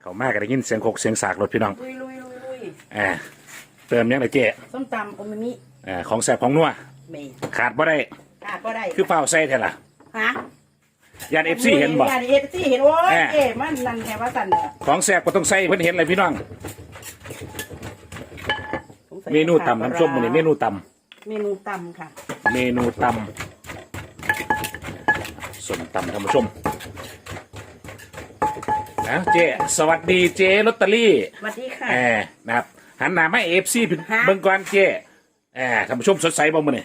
เขามากก็ได้ยินเสียงโคกเสียงสากรถพี่น้องลุยลุยลุยลุยอ่าเติมยังไงเจ๊ส้มตำโอมามิอ่าของแสบของนัวเมย์ขาดบ่ได้ขาดก็ได้คือเฝ้าใส่แท้ล่ะฮะยานเอฟซีเห็นบ่ยานเอฟซีเห็นโอ้ยแหม่เอ๋มันนั่นแค่ว่าสั่นน่ะของแสบก็ต้องใส่เพิ่นเห็นเลยพี่น้องสงสัยเมนูตำน้ำส้มมื้อนี้เมนูตเมนูตำค่ะำเมนูตำส้มตำท่านผู้ชม นะเจ๊สวัสดีเจ๊ลอตเตอรี่สวัสดีค่ะแอบนะครับหันหน้ามาเอฟซีฮะ เบิ่งก่อนเจ๊แอบท่านผู้ชมสดใสบ่มื้อนี้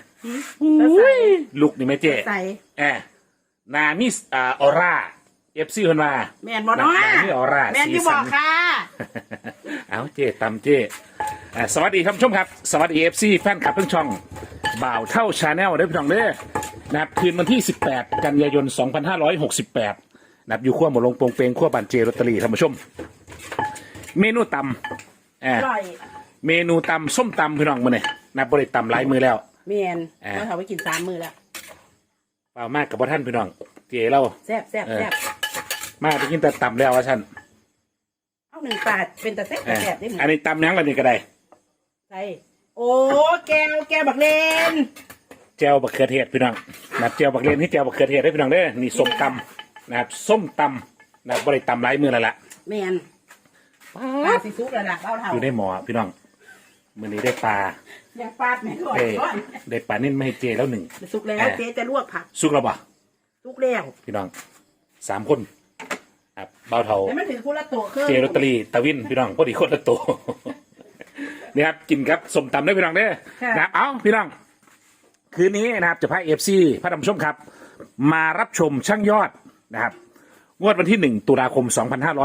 แล้วใส่ลุกนี่แม่เจ๊ใส่แอบหนามิสอ่าออร่าเอฟซีเพิ่นว่าแมนบอเนาะหน้ามีออร่าแมนสีที่บสัอนกค่ะ เอาเจ๊ตำเจ๊อ่าสวัสดีท่านผู้ชมครับ สวัสดีเอฟซีแฟนคลับทั้งช่อง บ่าวเท่าชาแนลได้พี่น้องเด้อนะครับคืนวันที่ 18 กันยายน 2568 นะครับอยู่ขั้วหมดลงโปรงเปงขั้วบานเจลอตเตอรี่ท่านผู้ชม เมนูตำอ่าอร่อยเมนูตำส้มตำพี่น้องมื้อนี้นับบริตำหลายมือแล้วแมนอ่า เราทำไว้กินสามมือแล้วเปล่ามากกับพ่ท่านพี่น้องเจเรา แซ่บแซ่บเออ แซ่บมากไปกินแต่ตำแล้วว่าท่านเอาหนึ่งปาดเป็นแต่แซ่บเออแซ่บได้หมอันนี้ตำยังละนี่ก็ได้ใส่โอ้แก้วแก้วบักเลนเจลบักเขือเทศพี่น้องนะครับเจลบักเลียนที่เจลบักเขือเทศได้พี่น้องเด้อนี่ส้มตำ นะครับส้มตำนะครับบริตำหลายมือแล้วล่ะแมนปลาสีซุกแล้วล่ะเบ้าเท่าอยู่ในหมอพี่น้องมื้อนี้ได้ปลายังปาดแม่ก่อนได้ก่อนได้ปลานิ่นไม่ให้เจแล้วหนึ่งสุกแล้วเออเจ๊จะลวกผักสุกแล้วปะสุกแล้วพี่น้องสามคนครับเบาเทาแล้วมันถือคู่ละโต๊ะเครื่องเจลอตเตอรี่ตะวินพี่น้องพอดีคนละตัวนี่ครับกินครับสมตำได้อพี่น้องเด้อนะครับเอาพี่น้องคืนนี้นะครับจะพาเอฟซีพระดำชมครับ มารับชมช่างยอด นะครับ งวดวันที่หนึ่งตุลาคม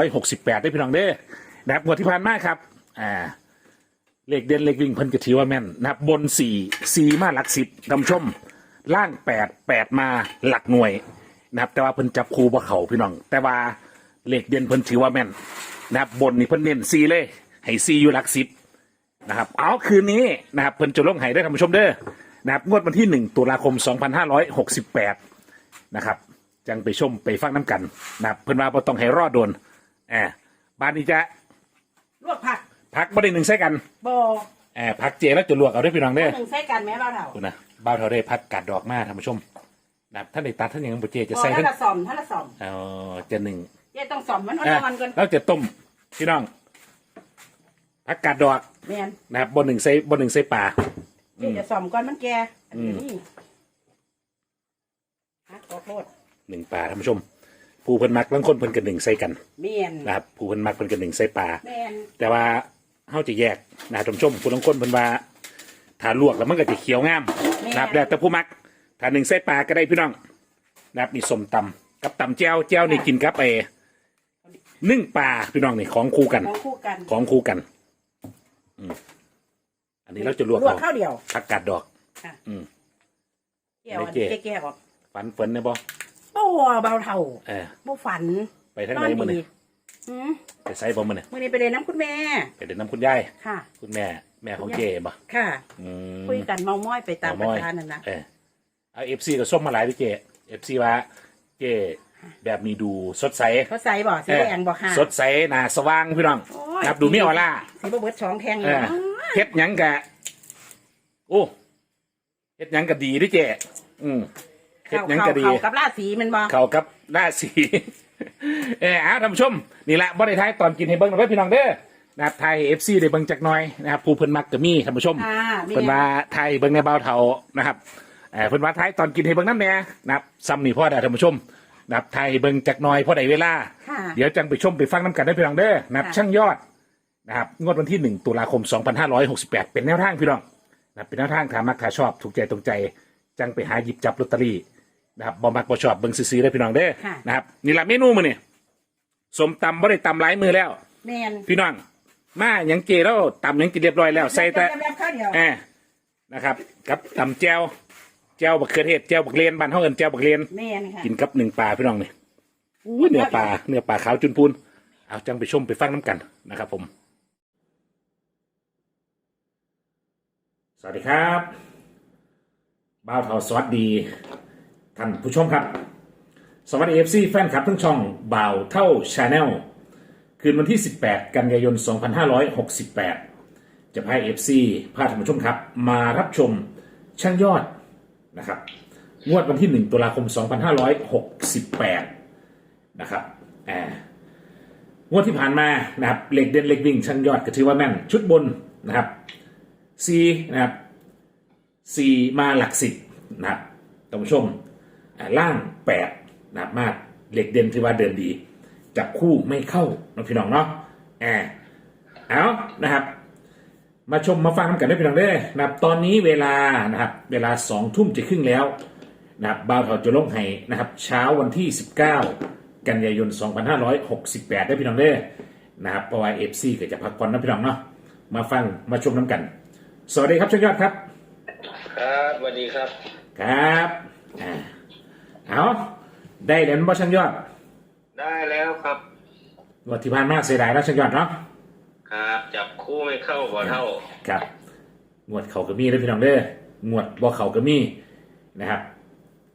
2568ได้พี่น้องเด้อนะครับงวดที่ผ่านมาครับ อ่าเลขเด่นเลขวิ่งเพิ่นก็ถือว่าแม่นนะครับบนสี่สี่มาหลักสิบดำชม ล่างแปดแปดมาหลักหน่วยนะครับ แต่ว่าเพิ่นจับคูบ่เขาพี่น้อง แต่ว่าเลขเด่นเพิ่นถือว่าแม่นนะครับบนนี่เพิ่นเน้นสี่เลยให้สี่อยู่หลักสิบนะครับ เอาคืนนี้นะครับเพิ่นจะลงให้ได้ท่านผู้ชมเด้อนะครับงวดวันที่หนึ่งตุลาคม2568นะครับ จังไปชมไปฟังน้ำกันนะครับเพิ่นว่าบ่ต้องให้รอดโดนแอบบ้านนี้จะลวกผักพักบ่ได้หนึ่งใส่กันบอแอบพักเจแล้วจะลวกเอาได้อพี่น้องเด้อ หนึ่งใส่กันแม่เบ้าเท่าคุณนะบ้าวเท่าได้พักกัดดอกมาท่านผู้ชมนะครับท่านในตัดท่านยังบ่เจจะบอใส่ถ้าท่านละสอมถ้าละสอมเออจะหนึ่งเจ๊ต้องสอมมันอะอ่อนๆก่อนแล้วจะต้มพี่น้องพักกัดดอกแมนนะครับบนหนึ่งใส่บนหนึ่งใส่ปลาเจ๊จะสอมก่อนมันแก่อันอืมนี้ฮักขอโทษ หนึ่งปลาท่านผู้ชม ผู้เพิ่นมักบางคนเพิ่นกันหนึ่งใส่กันแมนนะครับผู้เพิ่นมักเพิ่นกันหนึ่งใส่ปลา แมนแต่ว่าเฮาจะแยกนะครับท่านผู้ชมผู้ลางคนเพิ่นว่าถ้าลวกแล้วมันก็จะเขียวงามนะครับแล้วแต่ผู้มักถ้าหนึ่งใส่ปลาก็ได้พี่น้องนะครับนี่สมตำกับตำแจ้วแจ้วนี่กินกับไอ้นึ่งปลาพี่น้องนี่ของคู่กัน ของคู่กันของคู่กันอืมอันนี้เราจะลวกลวกเอาข้าวเดียวผักกาดดอก ค่ะอืมแก้วอันไม่เจ๊นี้แก้วออก ฝันฝันเนี่ยบ่โอ้เบาเท่าเออบ่ฝันไปทางนไหอนนมื้อดีนี้หืมไปไสบ่มื้อนี้มื่อนี้ไปเรียนน้ำคุณแม่ ไปเดินน้ำคุณยายค่ะ คุณแม่ แม่ของเจบ่ค่ะอืมคุยกันเมาม้อยไปตามเมาม้อยประธานนั่นนะเออเอา FC ก็ส่งมาหลายพี่เจ FC ว่าเจแบบนี้ดูสดใสเขาใส่บ่สีแดงบ่ค่ะสดใสหน้าสว่างพี่น้องโอ้ยนับดูมีออร่าสีบ่เบิดสองแข้งเอเนาอะเฮ็ดหยังกะโอ้เฮ็ดหยังกะดีเด้วยเจอืม เฮ็ดเขาหยังเขากะดี เขากับราศีมันบ่เข้ากับหน้าสี เออเอาท่านผู้ชม นี่แหละบ่ได้ท้ายตอนกินให้เบิ่งนะเว้ยพี่น้องเด้อนะครับไทยเอฟซีได้เบิ่งจักหน่อยนะครับผู้เพิ่นมักก็มีท่านผู้ชม อ่ามีเพิ่นว่าไทยเบิ่งในเบาเทานะครับเออเพิ่นว่าไทยตอนกินให้เบิ่งน้ำแหน่นะครับซ้ำนี่พ่อได้ท่านผู้ชมนะครับไทยเบิ่งจักหน่อยพ่อได้เวลา ค่ะ เดี๋ยวจังไปชมไปฟังน้ำกันได้พี่น้องเด้อนะครับค่ะ ช่างยอดนะครับงวดวันที่หนึ่งตุลาคม 2568 เป็นแนวทางพี่น้องนะครับเป็นแนวทางถามักถาชอบถูกใจตรงใจ จังไปหาหยิบจับลอตเตอรี่ นะครับบ่มักบ่ชอบเบิ่งซื้อๆได้พี่น้องเด้อค่ะ นะครับนี่ละเมนูมื้อนี่สมตำบ่ได้ตำหลายมือแล้ว แม่นพี่น้องมาหยังเจแล้วตำหยังกินเรียบร้อยแล้วใส่แต่แบบๆข้าวเดียว แอนะครับกับตำแจ่วแจ่วบักเขือเทศแจ่วบักเลนบ้านเฮาเอิ้นแจ่วบักเลนแม่นค่ะกินกับหนึ่งปลาพี่น้องนี่อุ้ยเนื้อปลาเนื้อปลาขาวจุนพูนเอาจังไปชมไปฟังน้ำกันนะครับ ผม สวัสดีครับบ้าวเทาสวัสดี ท่านผู้ชมครับ สวัสดีเอฟซีแฟนคลับทั้งช่องบ่าวเท่าชาแนลคืนวันที่ 18 กันยายน 2568 จะพาเอฟซีพาท่านผู้ชมครับ มารับชมช่างยอดนะครับ งวดวันที่ 1 ตุลาคม 2568 นะครับอ่างวดที่ผ่านมานะครับเหล็กเด่นเหล็กวิ่งช่างยอดก็ถือว่าแม่นชุดบนนะครับ C นะครับ C มาหลักสิบนะครับท่านผู้ชม ล่างแปดนะครับมากเหล็กเด่นที่ว่าเดินดี จับคู่ไม่เข้าน้องพี่น้องเนาะแอบเอานะครับ มาชมมาฟังกันได้พี่น้องเด้อนะครับ ตอนนี้เวลานะครับ เวลาสองทุ่มจะครึ่งแล้วนะครับบ่าวเถาจะลงให้นะครับ เช้าวันที่ 19 กันยายน 2568 ได้พี่น้องเด้อนะครับเพราะว่าเอฟซีก็จะพักผ่อนนะพี่น้องเนาะมาฟังมาชมน้ำกัน สวัสดีครับช่างยอดครับ ครับสวัสดีครับ ครับอ่า เอาได้เหรียญบ่ช่างยอดได้แล้วครับงวดที่ผ่านมาเสียดายแล้วช่างยอดเนาะครับ จับคู่ไม่เข้าบ่เท่าครับงวดเขาก็มีเลยพี่น้องเด้องวดบ่เขาก็มีนะครับ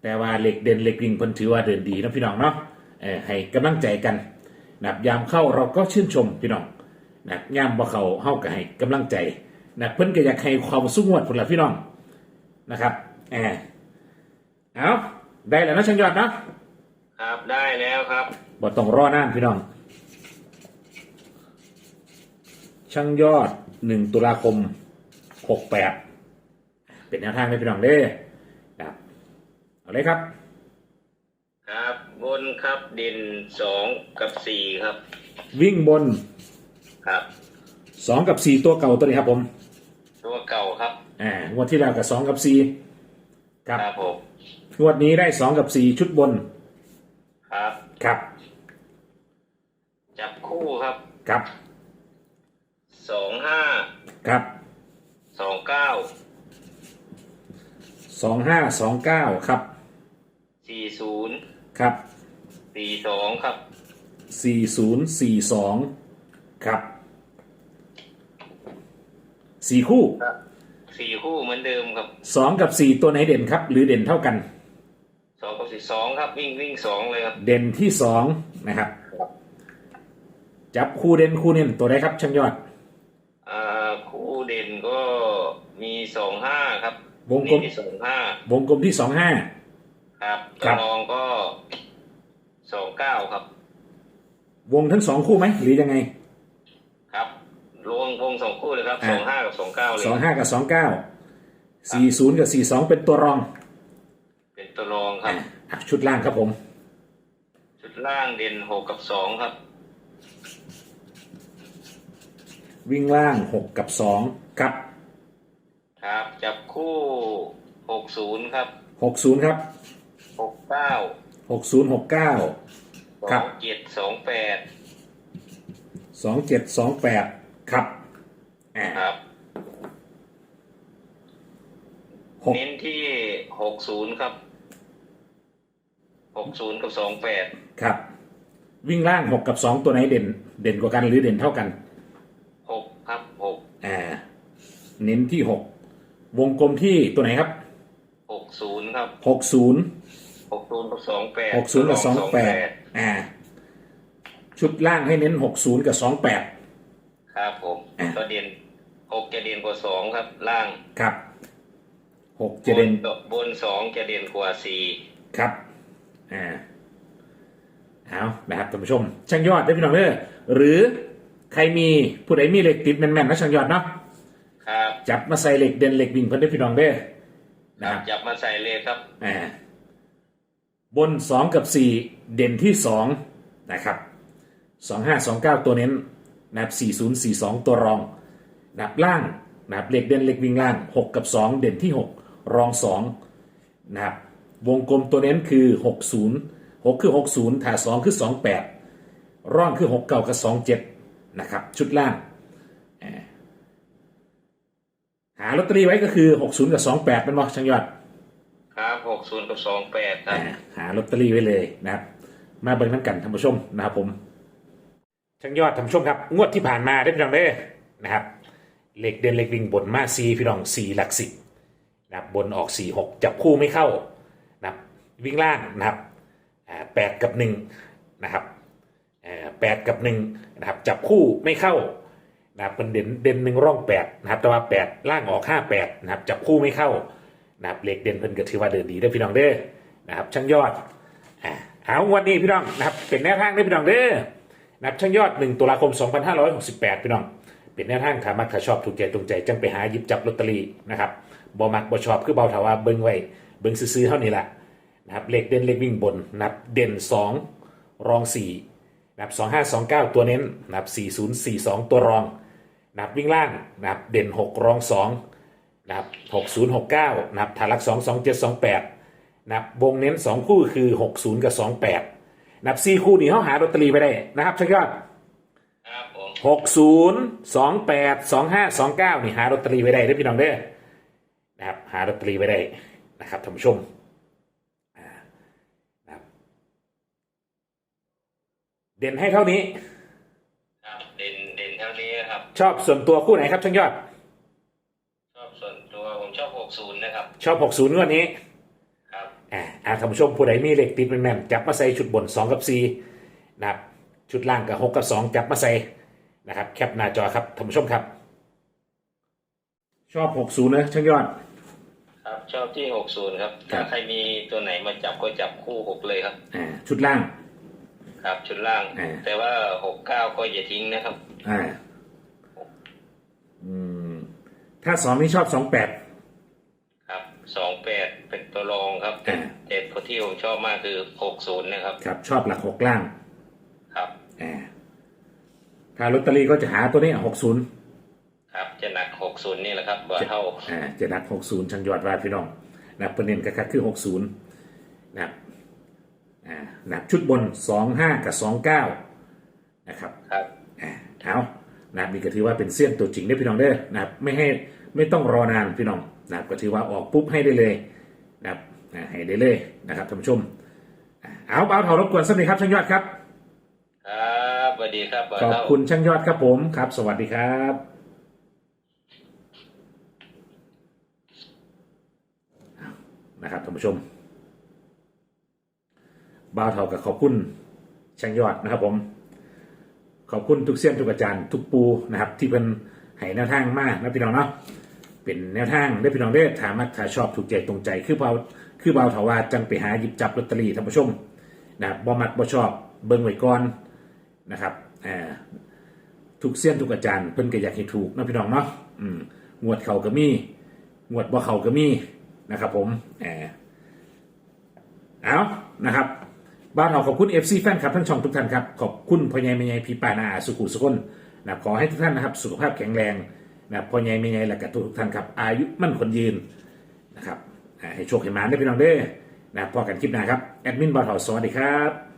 แต่ว่าเหล็กเด่นเหล็กวิ่งเพิ่นถือว่าเดินดีนะพี่น้องเนาะเออให้กำลังใจกันนะครับยามเข้าเราก็ชื่นชมพี่น้องนะครับยามบ่เขาเฮาก็ให้กำลังใจนะเพิ่นก็อยากให้ความสู้งวดพุ่นละพี่น้องนะครับเออเอา ได้แล้วนะช่างยอดเนาะครับได้แล้วครับบ่ต้องรอนานพี่น้อง ช่างยอดหนึ่งตุลาคมหกแปดเป็นแนวทางเลยพี่น้องเด้อครับเอาเลยครับ ครับบนครับดินสองกับสี่ครับ วิ่งบนครับสองกับสี่ตัวเก่าตัวนี้ครับผม ตัวเก่าครับอ่างวดที่แล้วกับสองกับสี่ครับ ครับผม งวดนี้ได้สองกับสี่ชุดบนครับ ครับ จับคู่ครับครับสองห้าครับสองเก้าสองห้าสองเก้าครับสี่ศูนย์ครับสี่สองครับสี่ศูนย์สี่สองครับสี่คู่ครับสี่คู่เหมือนเดิมครับสองกับสี่ตัวไหนเด่นครับ หรือเด่นเท่ากัน สองกับสี่สองครับวิ่งวิ่งสองเลยครับ เด่นที่สองนะครับ จับคู่เด่นคู่เน้นตัวไหนครับช่างยอด อ่าคู่เด่นก็มีสองห้าครับวงกลม นี่สองห้าวงกลมที่สองห้า ครับครัตัวบ รองก็สองเก้าครับ วงทั้งสองคู่ไหมหรือยังไง ครับรวงวงสองคู่เลยครับอ่าสองห้ากับสองเก้าเลยสองห้ากับสองเก้าสี่ศูนย์กับสี่สองเป็นตัวรองเป็น ตัวรองครับอะชุดล่างครับผม ชุดล่างเด่นหกกับสองครับ วิ่งล่างหกกับสองครับ ครับ จับคู่หกศูนย์ครับหกศูนย์ครับหกเก้าหกศูนย์หกเก้าสครัอบงเจ็ดสองแปดสองเจ็ดสองแปดครับอ่าครับหกเน้นที่หกศูนย์ครับ หกศูนย์กับสองแปดครับ วิ่งล่างหกกับสองตัวไหนเด่น เด่นกว่ากันหรือเด่นเท่ากันหกครับหกอ่าเน้นที่หกวงกลมที่ตัวไหนครับหกศูนย์ครับหกศูนย์หกศูนย์กับสองแปดหกศูนย์กับสองแปดอ่า ชุดล่างให้เน้นหกศูนย์กับสองแปดครับผมอ่าก็เด่นหกจะเด่นกว่าสองครับ ล่างครับหกจะเด่นบบนสองจะเด่นกว่าสี่ครับ อ่าเอานะครับท่านผู้ชม ช่างยอดได้พี่น้องเด้อหรือใครมีผู้ใดมีเหล็กติดแม่นๆนะช่างยอดเนาะครับจับมาใส่เหล็กเด่นเหล็กวิ่งเพิ่นได้พี่น้องเด้อคนะรัครับบจับมาใส่เลยครับอ่าบนสองกับสี่เด่นที่สองนะครับสองห้าสองเก้าตัวเน้นนะครับสี่ศูนย์สี่สองตัวรองนะครับล่างนะครับเหล็กเด่นเหล็กวิ่งล่างหกกับสองเด่นที่หกรองสองนะครับ วงกลมตัวเน้นคือหกศูนย์หกคือหกศูนย์ถ่าสองคือสองแปดร่องคือหกเก้ากับสองเจ็ดนะครับ ชุดล่างอ่าหาลอตเตอรี่ไว้ก็คือหกศูนย์กับสองแปดเป็นบ่ช่างยอด ครับหกศูนย์กับสองแปดครับอ่าหาลอตเตอรี่ไว้เลยนะครับ มาเบิ่งน้ำกันท่านผู้ชมนะครับผม ช่างยอดท่านผู้ชมครับ งวดที่ผ่านมาได้พี่น้องเด้อนะครับเหล็กเด่นเหล็กวิ่งบนมาซีพี่น้องสี่หลักสิบนะครับบนออกสี่หกจับคู่ไม่เข้านะครับ วิ่งล่างนะครับแปดกับหนึ่งนะครับแปดกับหนึ่งนะครับจับคู่ไม่เข้านะครับเป็นเด่นเด่นหนึ่งร่องแปดนะครับแต่ว่าแปดล่างออกห้าแปดนะครับจับคู่ไม่เข้านะครับเลขเด่นเพิ่นก็ถือว่าเดินดีได้พี่น้องเด้อนะครับช่างยอดอ่าเอาวันนี้พี่น้องนะครับเป็นแนวทางได้พี่น้องเด้อนะครับช่างยอด1ตุลาคม 2568 พี่น้อง เป็นแนวทางถามักถ้าชอบถูกใจตรงใจจังไปหาหยิบจับลอตเตอรี่นะครับบ่มักบ่ชอบคือเบาถาว่าเบิ่งไว้เบิ่งซื้อๆเท่านี้แหละ นะครับเลขเด่นเลขวิ่งบนนับเด่น 2 รอง4นับ25 29 ตัวเน้นนับ4042 ตัวรองนับวิ่งล่างนับเด่น 6 รอง2นับ6069นับฐานหลัก 2 27 28นับวงเน้น 2 คู่คือ 60 กับ 28นับ4คู่นี้เขาหาลอตเตอรี่ไปได้นะครับชักยอดครับผมหกศูนย์สองแปดสองห้าสองเก้านี่หาลอตเตอรี่ไว้ได้เด้อพี่น้องเด้อนะครับหาลอตเตอรี่ไว้ได้นะครับท่านผู้ชมอ่านะครับ เด่นให้เท่านี้ ครับเด่นเด่นเท่านี้นะครับ ชอบส่วนตัวคู่ไหนครับช่างยอด ชอบส่วนตัวผมชอบหกศูนย์นะครับ ชอบหกศูนย์วันนี้ ครับ อ่าอ่าท่านผู้ชมผู้ใดมีเหล็กติดแม่นๆจับมาใส่ชุดบนสองกับสี่นะครับ ชุดล่างกับหกกับสองจับมาใส่นะครับ แคปหน้าจอครับท่านผู้ชมครับ ชอบหกศูนย์นะช่างยอด ครับชอบที่หกศูนย์ครับครัถ้าบใครมีตัวไหนมาจับก็จับคู่หกเลยครับ อ่าชุดล่าง ครับชุดล่าง อ่า แต่ว่าหกเก้าก็อย่าทิ้งนะครับ อ่า อืม ถ้าสองนี่ชอบสองแปด ครับสองแปดเป็นตัวรองครับแต่อ่า แต่ที่ผมชอบมากคือหกศูนย์นะครับ ครับ ชอบหลักหกล่าง ครับ อ่า ถ้าลอตเตอรี่ก็จะหาตัวนี้หกศูนย์ครับจะหนักหกศูนย์นี่แหละครับว่าเท่าอ่า จะนักหกศูนย์ชังยอดว่าพี่น้องนะประเด็นก็คือหกศูนย์นะครับ อ่าหนักชุดบนสองห้ากับสองเก้านะครับครับอ่าเอานะครับนี่ก็ถือว่าเป็นเสี้ยนตัวจริงได้อพี่น้องเด้อนะครับไม่ให้ไม่ต้องรอนานพี่น้องนะครับก็ถือว่าออกปุ๊บให้ได้เลยนะครับอ่าให้ได้เลยนะครับท่านผู้ชมอ่าเอาเอาเถารบกวนสักนิดครับช่างยอดครับครับสวัสดีครับว่าขอบเท่าคุณช่างยอดครับผมครับ สวัสดีครับเอานะครับท่านผู้ชม บ่าวเท่ากับขอบคุณช่างยอดนะครับ ผม ขอบคุณทุกเสี้ยนทุกอาจารย์ทุกปูนะครับ ที่เป็นให้แนวทางมากนะพี่น้องเนาะเป็นแนวทางได้พี่น้องได้ถามมาถ้าชอบถูกใจตรงใจ คือเบาคือเบาเถาว่าจังไปหาหยิบจับลอตเตอรี่ท่านผู้ชมนะครับบ่มักบ่ชอบเบิ่งไว้ก่อนนะครับอ่าทุกเสี้ยนทุกอาจารย์เพิ่นก็อยากให้ถูกนะพี่น้องเนาะอืมงวดเขาก็มีงวดบ่เขาก็มีนะครับ ผมอ่าเอานะครับ บ้านเราขอบคุณ FC แฟนคลับทั้งช่องทุกท่านครับ ขอบคุณพ่อใหญ่แม่ใหญ่พี่ป้านาอาสุขุสุคนนะขอให้ทุกท่านนะครับ สุขภาพแข็งแรงนะพ่อใหญ่แม่ใหญ่และกับทุกท่านครับ อายุมั่นคนยืนนะครับให้โชคให้มาได้พี่น้องเด้อนะพอกันคลิปหน้าครับ แอดมินบอลเถาสวัสดีครับ